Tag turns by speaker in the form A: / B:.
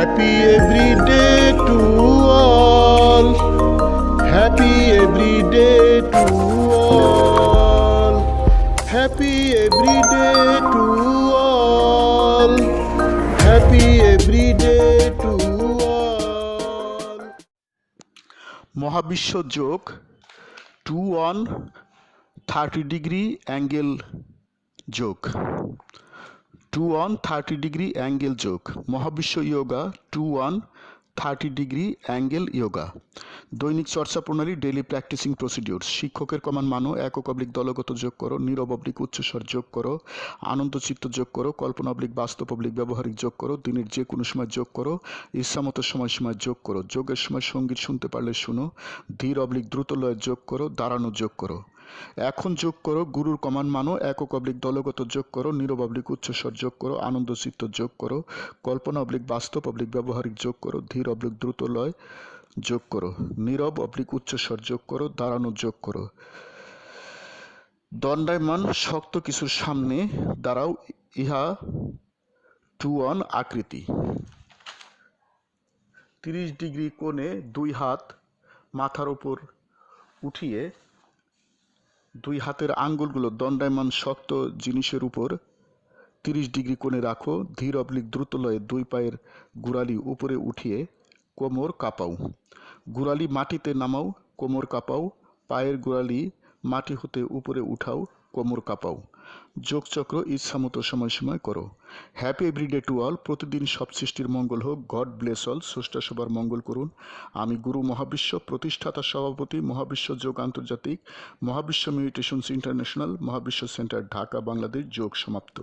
A: Happy every day to all. Happy every day to all. Happy every day to all. Happy every day to all. মহাবিশ্ব যোগ two one thirty degree angle যোগ two one thirty degree angle যোগ মহাবিশ্ব yoga two one thirty degree angle yoga দৈনিক চর্চা প্রণালী daily practising procedure শিক্ষকের কমান মানো, একক অবলিক দলগত যোগ করো, নীরব অবলিক উচ্চস্বর যোগ করো, আনন্দ চিত্ত যোগ করো, কল্পনা অবলিক বাস্তব অবলিক ব্যবহারিক যোগ করো, দিনের যে কোনো সময় যোগ করো, ইচ্ছামতো সময় সময় যোগ করো, যোগের সময় সংগীত শুনতে পারলে শুনো, ধীর অবলিক দ্রুত লয়ে যোগ করো, দাঁড়ানো যোগ করো। এখন যোগ করো, গুরুর কমান মানো, একক অবলিক দলগত যোগ করো, নীরব অবলিক উচ্চস্বর যোগ করো, আনন্দ চিত্ত যোগ করো, কল্পনা অবলিক বাস্তব অবলিক ব্যবহারিক যোগ করো, ধীর অবলিক দ্রুত লয় যোগ করো, নীরব অবলিক উচ্চস্বর যোগ করো, দাঁড়ানো যোগ করো। দণ্ডায়মান শক্ত কিছুর সামনে দাঁড়াও, ইহা টু ওয়ান আকৃতি। তিরিশ ডিগ্রি কোণে দুই হাত মাথার উপর উঠিয়ে দুই হাতের আঙ্গুলগুলো দণ্ডায়মান শক্ত জিনিসের উপর তিরিশ ডিগ্রি কোণে রাখো, ধীর অবলিক দ্রুত লয়ে দুই পায়ের গুড়ালি উপরে উঠিয়ে কোমর কাপাও। গুড়ালি মাটিতে নামাও, কোমর কাঁপাও, পায়ের গোড়ালি মাটি হতে উপরে উঠাও, কোমর কাঁপাও। যোগচক্র ইচ্ছামতো সময় সময় করো। হ্যাপি এভরিডে টু অল প্রতিদিন সব সৃষ্টির মঙ্গল হোক। গড ব্লেস অল স্রষ্টা সবার মঙ্গল করুন। আমি গুরু মহাবিশ্ব, প্রতিষ্ঠাতা সভাপতি, মহাবিশ্ব যোগ আন্তর্জাতিক, মহাবিশ্ব মেডিটেশনস ইন্টারন্যাশনাল, মহাবিশ্ব সেন্টার, ঢাকা, বাংলাদেশ, যোগ সমাপ্ত।